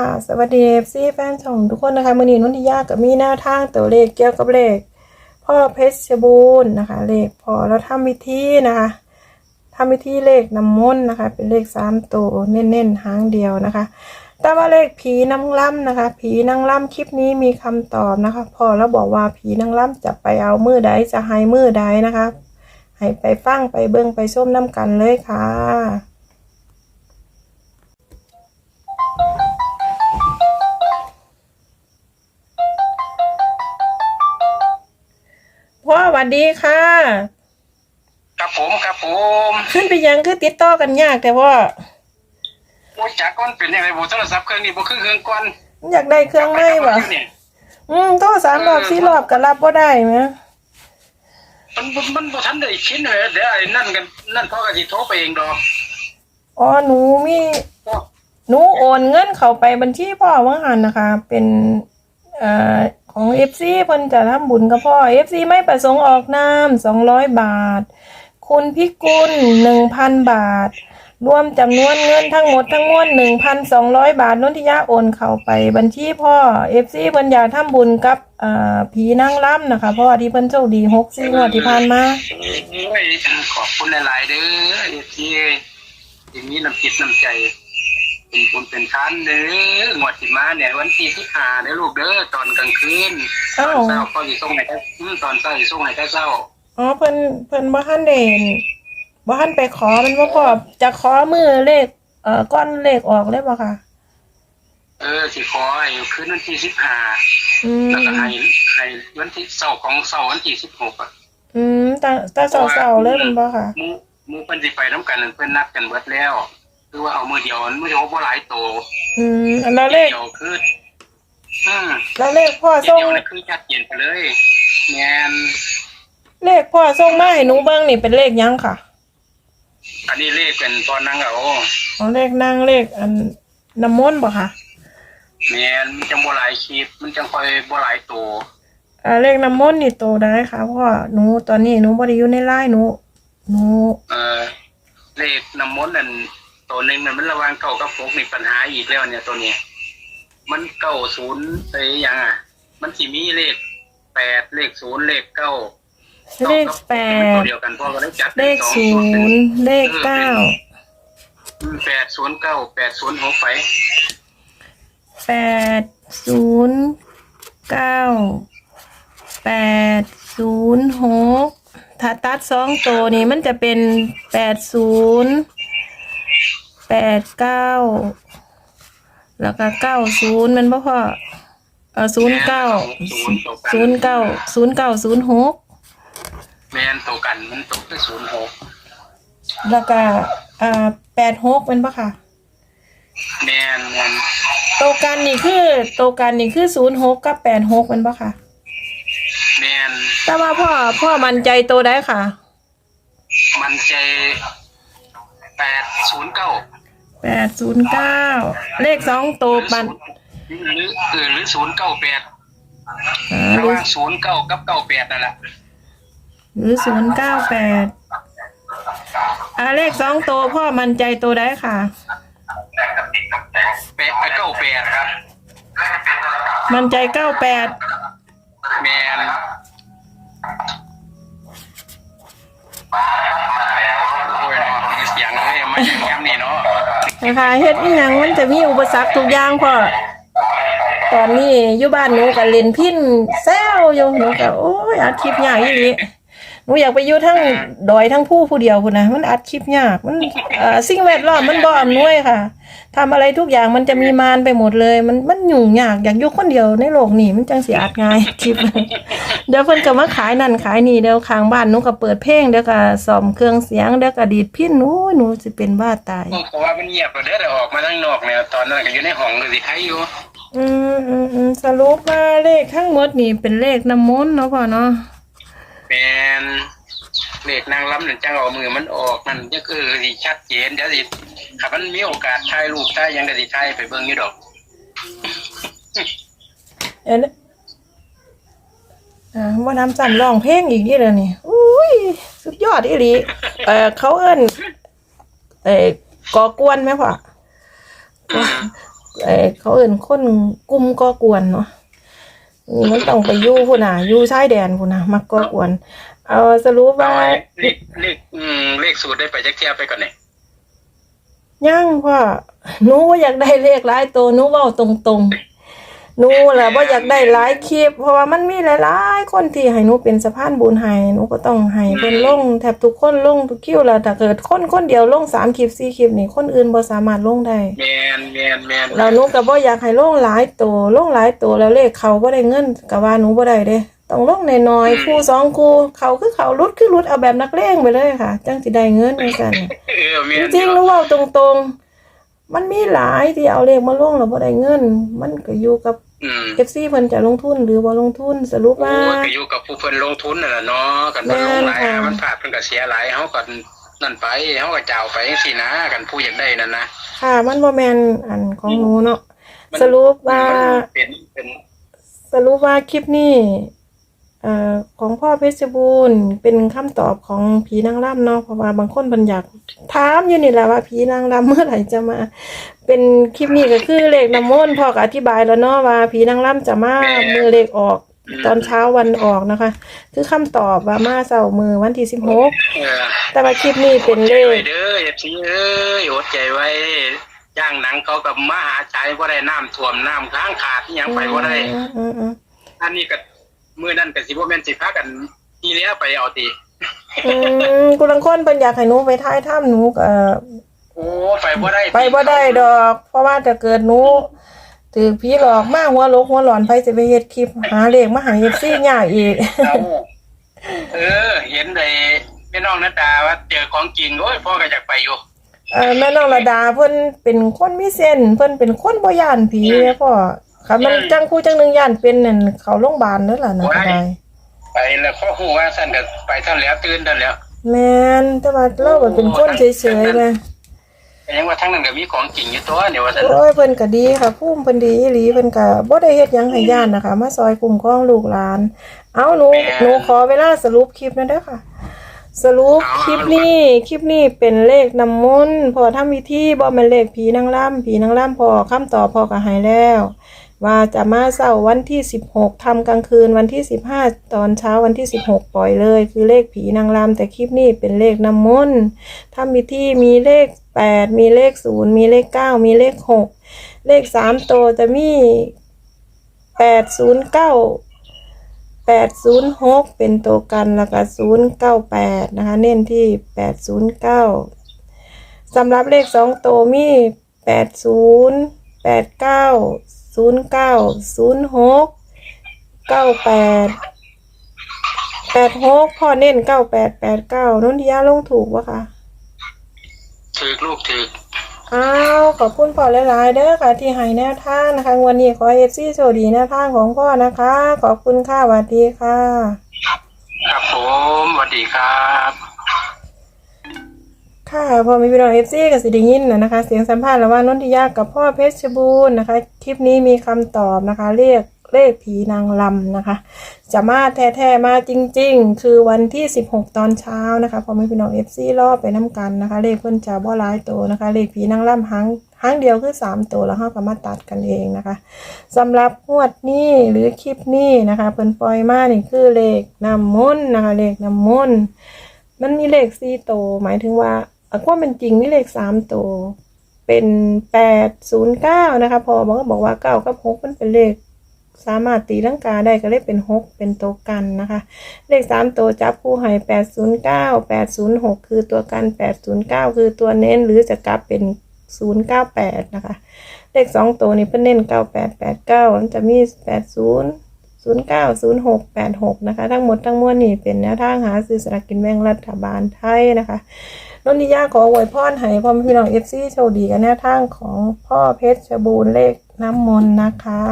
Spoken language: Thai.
ค่ะสวัสดีซีแฟนช่องทุกคนนะคะมือนีนุ่นทิยากับมีแนวทางตัวเลขเกี่ยวกับเลขพ่อเพชรบูรณ์นะคะเลขพอแล้วทำวิธีนะคะทำวิธีเลขน้ำมนต์นะคะ เป็นเลขสามตัวเน้นๆหางเดียวนะคะ แต่ว่าเลขผีนางล่ำนะคะ ผีนางล่ำคลิปนี้มีคำตอบนะคะ พอแล้วบอกว่าผีนางล่ำจะไปเอามือใดจะให้มือใดนะคะ ให้ไปฟังไปเบิ่งไปส้มน้ำกันเลยค่ะ พ่อสวัสดีค่ะ ครับผมครับผมขึ้นไปยังคือติดต่อกันยากแต่ว่าโอ้ยจากก้อนเป็นยังไงบุโทรศัพท์เครื่องนี้บุคือเครื่องก้อนอยากได้เครื่องไหม้บ่เนี่ยอืมโทรสามรอบสี่รอบก็รับบ่ได้ไหมมันมันมันบ่ทันได้ชิ้นเลยเดี๋ยวไอ้นั่นกันนั่นพ่อก็สิโทรไปเองดอกอ๋อหนูมีหนูโอนเงินเข้าไปบัญชีพ่อว่าหันนะคะ เป็นเอ่อ ของเอฟซีเพิ่นจะทำบุญกับพ่อเอฟซีไม่ประสงค์ออกนามสองร้อยบาท คุณพิกุลหนึ่งพันบาท รวมจำนวนเงินทั้งหมดทั้งมวลหนึ่งพันสองร้อยบาทนนทิยาโอนเข้าไปบัญชีพ่อเอฟซีเพิ่นอยากทำบุญกับอ่าผีนางร่ำนะคะเพราะว่าที่เพิ่นโชคดีหกสี่งวดที่ผ่านมาขอบคุณหลาย ๆ เด้อที่อย่างนี้น้ำจิตน้ำใจ เป็นบุญเป็นทานเด้องวดที่มาเนี่ยวันที่ที่ห้าเด้อลูกเด้อตอนกลางคืนตอนเช้าพ่อสิส่งให้แต่อืมตอนเช้าสิส่งให้แต่เช้าอ๋อเพิ่นเพิ่นบ่ทันได้บ่ทันไปขอมันบ่พอจะขอมือเลขเอ่อก้อนเลขออกเลยบ่ค่ะ เออสิขอให้คืนวันที่สิบห้าอืมแล้วก็ให้ให้วันที่เสาร์ของเสาร์วันที่สิบหกอะอืมตาตาเศร้าๆเลยมันบ่ค่ะ หมูหมูเพิ่นสิไปน้ำกันนั่นเพิ่นนัดกันเบิดแล้ว คือว่าเอามือเดียวมือเดียวบ่หลายโตอืมแล้วเลขเดียวคืออืมแล้วเลขพ่อเดีส่งยวนี่คือชัดเจนไปเลยแม่นเลขพ่อส่งมาให้หนูเบิ่งนี่เป็นเลขหยังค่ะ อันนี้เลขเป็นตอนนั่งเอาอ๋อเลขนางเลขอันน้ำมนต์บ่ค่ะแม่นมันจังบ่หลายคลิปมันจังค่อยบ่หลายโตอ่าเลขน้ำมนต์นี่โตได้ค่ะเพราะว่าหนูตอนนี้หนูบ่ได้อยู่ในไลน์หนูหนูเออเลขน้ำมนต์นั่น ตัวหนึงนั่นมันระหว่างเก้ากับหกนี่ปัญหาอีกแล้วเนี่ยตัวนี้มันเก้าศูนย์ไอ้หยังอะ มันสิมีเลขแปดเลขศูนย์เลขเก้าเลขแปตัดวเดียวกันพ่อก็ได้จัดเลขศูนย์เลขเก้าแปดศูนย์เก้าแปดศูนย์หกไปแปดศูนย์เก้าแปดศูนย์หกถ้าตัดสองตัวนี้มันจะเป็นแปดศูนย์ แปดเก้าแล้วก็เก้าศูนย์มันบ่พอเออศูนย์เก้าศูนย์เก้าศูนย์เก้าศูนย์หกแมนตัวกันมันตกที่ศูนย์หกแล้วก็อ่าแปดหกเป็นปะค่ะแมนแมนตัวกันนี่คือตัวกันนี่คือศูนย์หกกับแปดหกเป็นปะค่ะแมนแต่ว่าพ่อพ่อมั่นใจตัวได้ค่ะ มันใจแปดศูนย์เก้า แปดศูนย์เก้าเลขสองตัวปันหรือเออหรือศูนย์เก้าแปดอ่าระหหรือว่างศูนย์เก้ากับเก้าแปดนั่นแหละหรือศูนย์เก้าแปดอ่าเลขสองตัวพ่อมั่นใจตัวได้ค่ะ แปดเก้าแปดครับมั่นใจเก้าแปดแมนโอ้ยเนาะมีเสียงเลยมาอย่างแง้มนี่เนาะ นะคะเฮ็ดอีหยังมันจะมีอุปสรรคทุกอย่างพ่อตอนนี้อยู่บ้านหนูก็เล่นพินแซวอยู่หนูก็โอ้ยอัดคลิปยากอีหลี หนูอยากไปอยู่ทั้งดอยทั้งผู้ผู้เดียวพุ่นนะมันอัดคลิปยากมันเอ่อสิ่งแวดล้อมมันบ่อำนวยค่ะทำอะไรทุกอย่างมันจะมีมารไปหมดเลย มันมันยุ่งยากอยากอยู่คนเดียวในโลกนี้มันจังสิอัดง่ายคลิปเดี๋ยวเพิ่นก็มาขายนั่นขายนี่เดี๋ยวข้างบ้านหนูก็เปิดเพลงเดี๋ยวก็ซ่อมเครื่องเสียงเดี๋ยวก็ดีดพินโอ้ยหนูสิเป็นบ้าตายเพราะว่ามันเงียบไปเด้อแต่ออกมาข้างนอกเนี่ยตอนนั้นก็อยู่ในห้องเลยสิใครอยู่อืมอืมอืมสรุปว่าเลขทั้งหมดนี่เป็นเลขน้ำมนต์เนาะพ่อเนาะเป็น เลขนางล้ำนั่นจังเอามือมันออกมันก็คือสิชัดเจนเดี๋ยวสิถ้ามันมีโอกาสถ่ายรูปถ่ายหยังก็สิถ่ายไปเบิ่งอยู่ดอก เอ็นอ่าว่าน้ำซ้ำร้องเพลงอีกนี่เลยนี่อุ้ย สุดยอดอีหลีเออเขาเอิ้นเออกอกวนไหมพ่อเออเขาเอิ่นคนกลุ่มก่อกวนเนาะอืมมันต้องไปอยู่พุ่นน่ะอยู่ชายแดนพุ่นน่ะมักก่อกวน เอาสรุปเอาว่าไว้เลขเลขอืมเลขสูตรได้ไปจักเทียบไปก่อนเนี่ยยังพ่อหนูบ่อยากได้เลขหลายตัวหนูเว้าตรงๆหนูแหละบ่อยากได้หลายคลิป เพราะว่ามันมีหลายๆ คนที่ให้หนูเป็นสะพานบุญให้หนูก็ต้องให้เพิ่นลงแทบทุกคนลงทุกคิวแล้วถ้าเกิดคนคนเดียวลงสามคลิปสี่คลิปนี่คนอื่นบ่สามารถลงได้ แมนแมนแมนแล้วหนูก็บ่อยากให้ลงหลายตัวลงหลายตัวแล้วเลขเขาบ่ได้เงินก็ว่าหนูบ่ได้เด้ ต้องลงน้อยๆคู่สองคู่เขาคือเขารุดคือรุดเอาแบบนักเลงไปเลยค่ะ จังสิได้เงินจังซั่นเออแมจนริงๆรู้ว่าตรงๆ มันมีหลายที่เอาเลขมาลงแล้วบ่ได้เงิน มันก็อยู่กับอืม FC เพิ่นจะลงทุนหรือบ่ลงทุนสรุปโอ้ว่ายก็อยู่กับผู้เพิ่นลงทุนนั่นแหละเนาะกันเพิ่นลงหลายแม่นค่ะมันพลาดเพิ่นก็เสียหลายเฮาก็นั่นไปเฮาก็เจ้าไปจังซี่นะกันผู้อยากได้นั่นนะค่ะ มันบ่แม่นอันของหนูเนาะมันสรุปว่าเป็นเป็นสรุปว่าคลิปนี้เอ่อของพ่อเพชรบูรณ์เป็นคำตอบของผีนางรำเนาะเพราะว่าบางคนเพิ่นอยากถามอยู่นี่แหละว่าผีนางรำเมื่อไหร่จะมา เป็นคลิปนี้ก็คือเลขน้ำมนต์พ่อก็อธิบายแล้วเนาะว่าผีนางรำจะมามือเลขออกตอนเช้าวันออกนะคะ คือคำตอบว่ามาเสาร์มือวันที่สิบหกเออแต่ว่าคลิปนี้เป็นเลใจไว้ขเด้อ FC เอ้ยอดใจไว้ย่างหนังเขากับมาหาใจบ่ได้น้ำท่วมน้ำค้างขาดที่ยังไปบ่ได้อืมอืมอืมอันนี้ก็ มื้อนั้นก็สิบ่แม่นสิพากันทีเลี้ยไปเอาติอืมกูลังคนเพิ่นอยากให้หนูไปท้ายถ้ำหนูก็โอ้ไปบ่ได้ไปบ่ได้ดอก เพราะว่าถ้าเกิดหนูถือผีหลอกมาหัวโลกหัวหลอนไปจะไปเฮ็ดคลิปหาเลขมาหาเฮ็ดซี่ยากอีกเอาเออเห็นได้แม่น้องนัดดาว่าเจอของจริงโอ้ยพ่อก็อยากไปอยู่เออแม่น้องระดาเพิ่นเป็นคนมีเส้นเพิ่นเป็นคนบ่ย่านผีแม่พ่อ ค่ะมันจังคู่จังหนึงย่านเป็นนั่นเข้าโรงพยาบาลเด้อล่ะนะก็ได้ไปแล้วพ่อฮู้ว่าซั่นก็ไปเท่าแล้วตื่นเท่าแล้วแม่นแต่ว่าเราก็เป็นคนเฉยๆเลยแต่ยังว่าทั้งนั้นก็มีของจริงอยู่ตัวเนี่ยว่าซั่นโอ้ยเพิ่นก็ดีค่ะภูมิเพิ่นดีอีหลีเพิ่นก็บ่ได้เฮ็ดหยังให้ย่านนะคะ มาซอยคุ้มครองลูกหลาน เอาหนูหนูขอเวลาสรุปคลิปนั่นเด้อค่ะสรุปคลิปนี้คลิปนี้เป็นเลขน้ำมนต์พอทำพิธีบ่แม่นเลขผีนางร่ำผีนางร่ำพอคำตอบพอก็ให้แล้ว ว่าจะมาเสาร์วันที่ 16ทำกลางคืนวันที่ 15 ตอนเช้าวันที่ 16 ปล่อยเลย คือเลขผีนางรำแต่คลิปนี้เป็นเลขน้ำมนต์ทำพิธีมีเลข 8 มีเลข 0 มีเลข 9 มีเลข 6 เลข3ตัวจะมี 809 806 เป็นตัวกันแล้วก็098 นะคะ เน้นที่ 809สำหรับเลข 2 ตัวมี 80 89 09 06 98 86พ่อเน้น98 89นนทิยาลงถูกวะคะถือลูกถืออ้าวขอบคุณพ่อหลายๆเด้อค่ะ ที่ให้แนวทางนะคะ วันนี้ขอเอฟซีโชคดีแนวทางของพ่อนะคะ ขอบคุณค่ะสวัสดีค่ะ ครับผมสวัสดีครับ ค่ะพอมีพี่น้องเอฟซีกับสิไดิยินนะนะคะ เสียงสัมภาษณ์ระหว่างนนทิยากับพ่อเพชรบูรณ์นะคะ คลิปนี้มีคำตอบนะคะ เรียกเลขผีนางลำนะคะ จะมาแท้ๆมาจริง ๆ คือวันที่ 16 ตอนเช้านะคะพอมีพี่น้องเอฟซีรอบไปน้ำกันนะคะ เลขเพิ่นจะบ่หลายตัวนะคะ เลขผีนางลำหางหางเดียวคือ3ตัวแล้วเขาก็มาตัดกันเองนะคะสำหรับงวดนี้หรือคลิปนี้นะคะเพิ่นปล่อยมานี่คือเลขนำมนต์นะคะเลขนำมนต์มันมีเลขสี่โตวหมายถึงว่า ความเป็นจริงมีเลขสามโตวเป็นแปดศูนย์เก้านะคะ พอบอกก็บอกว่าเก้ากับหกมันเป็นเลขสามารถตีลังกาได้ก็เลขเป็นหกเป็นตัวกันนะคะ เลขสามตัวจับคู่ให้แปดศูนย์เก้าแปดศูนย์หกคือตัวกันแปดศูนย์เก้าคือตัวเน้นหรือจะกลับเป็นศูนย์เก้าแปดนะคะ เลขสองตัวนี้เพิ่นเน้นเก้าแปดแปดเก้ามันจะมีแปดศูนย์ศูนย์เก้าศูนย์หกแปดหกนะคะ ทั้งหมดทั้งมวลนี่เป็นแนวทางหาซื้อสลากกินแบ่งรัฐบาลไทยนะคะ นนทิยาขออวยพรให้พ่อแม่พี่น้องเอฟซีโชคดีกันแนวทางของพ่อเพชรบูรณ์เลขน้ำมนต์นะคะ